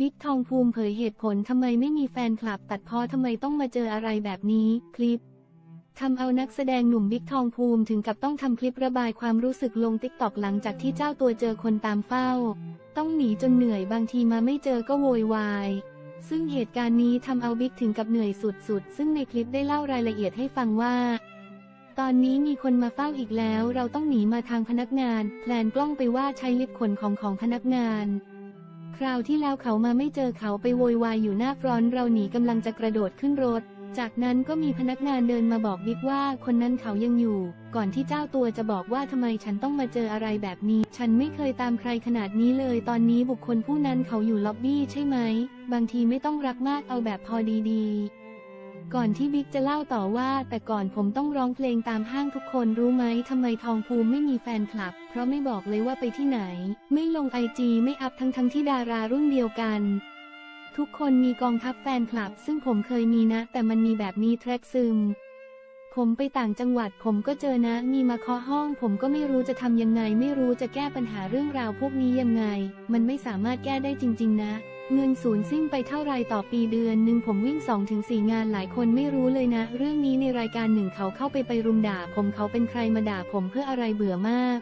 บิ๊กทองภูมิเผยเหตุผลทำไมไม่มีแฟนคลับ ตัดพอทำไมต้องมาเจออะไรแบบนี้ คลิปทำเอานักแสดงหนุ่มบิ๊กทองภูมิถึงกับต้องทำคลิประบายความรู้สึกลงติ๊กตอกหลังจากที่เจ้าตัวเจอคนตามเฝ้า ต้องหนีจนเหนื่อยบางทีมาไม่เจอก็โวยวาย ซึ่งเหตุการณ์นี้ทำเอาบิ๊กถึงกับเหนื่อยสุดๆ ซึ่งในคลิปได้เล่ารายละเอียดให้ฟังว่า ตอนนี้มีคนมาเฝ้าอีกแล้ว เราต้องหนีมาทางพนักงาน แพลนกล้องไปว่าใช้ลิฟต์ขนของของพนักงาน คราวที่แล้วเขามาไม่เจอเขาไปโวยวายอยู่หน้าฟรอนเราหนีกำลังจะกระโดดขึ้นรถ จากนั้นก็มีพนักงานเดินมาบอกบิ๊กว่าคนนั้นเขายังอยู่ ก่อนที่เจ้าตัวจะบอกว่าทำไมฉันต้องมาเจออะไรแบบนี้ ฉันไม่เคยตามใครขนาดนี้เลย ตอนนี้บุคคลผู้นั้นเขาอยู่ล็อบบี้ใช่ไหม บางทีไม่ต้องรักมากเอาแบบพอดีๆ ก่อนที่บิ๊กจะเล่าต่อว่า แต่ก่อนผมต้องร้องเพลงตามห้างทุกคนรู้ไหมทำไมทองภูมิไม่มีแฟนคลับ เพราะไม่บอกเลยว่าไปที่ไหน ไม่ลงไอจีไม่อัพทั้งทั้งที่ดารารุ่นเดียวกัน ทุกคนมีกองทัพแฟนคลับ ซึ่งผมเคยมีนะ แต่มันมีแบบนี้แทร็กซึม ผมไปต่างจังหวัดผมก็เจอนะ มีมาเคาะห้อง ผมก็ไม่รู้จะทำยังไง ไม่รู้จะแก้ปัญหาเรื่องราวพวกนี้ยังไง มันไม่สามารถแก้ได้จริง ๆ นะ เงินศูนย์สิ้นไปเท่าไรต่อปีเดือนหนึ่งผมวิ่ง2อถึงสงานหลายคนไม่รู้เลยนะ เรื่องนี้ในรายการหนึ่งเขาเข้าไปไปรุมด่า ผมเขาเป็นใครมาด่าผมเพื่ออะไรเบื่อมาก